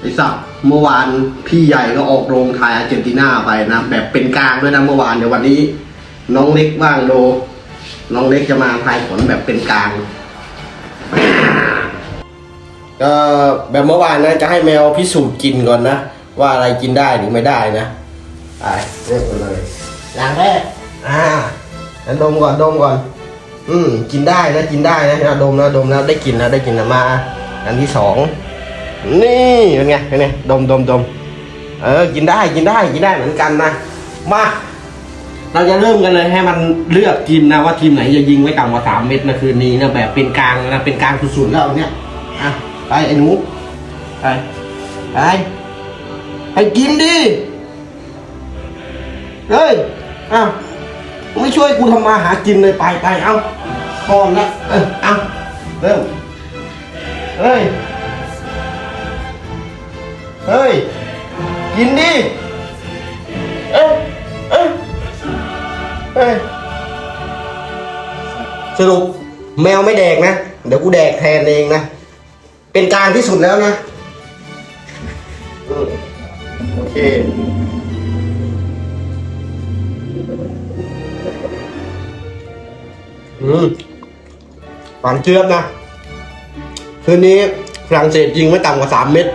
ไอ้สับเมื่อวานพี่ใหญ่ก็ออกโรงทายอาร์เจนตินาไปนะ แบบเป็นกลางด้วยนะเมื่อวานเดี๋ยววันนี้ น้องเล็กบ้างโด น้องเล็กจะมาทายผลแบบเป็นกลางก็แบบเมื่อวานนะจะให้แมวพิสูจน์กินก่อนนะ ว่าอะไรกินได้หรือไม่ได้นะไปเริ่มกันเลยอย่างแรกอ่าแล้วดมก่อนดมก่อน อืมกินได้นะกินได้นะนะดมนะดมแล้วได้กินนะได้กินนะมา อันที่สองนี่ เป็นไงเป็นไงดมดมดมเออ กินได้กินได้กินได้เหมือนกันนะมาเราจะเริ่มกันเลยให้มันเลือกทีมนะว่าทีมไหนจะยิงไว้ต่ำกว่าสามเม็ดนะคืนนี้นะแบบเป็นกลางนะเป็นกลางสุดๆแล้วเนี่ยอะไปไอ้หนูไปไปไปกินดิเฮ้ยอ้าวไม่ช่วยกูทำมาหากินเลยไปไปเอาพร้อมแล้วเออเอาเริ่มเฮ้ย เฮ้ย กินดิเอ้ยเอ้ยเอ้ยสรุปแมวไม่แดกนะ เดี๋ยวกูแดกแทนเองนะ เป็นกลางที่สุดแล้วนะอืมโอเค อืมฝันเชื้อมนะ คืนนี้ฝรั่งเศสยิงไม่ต่ำกว่าสามเม็ด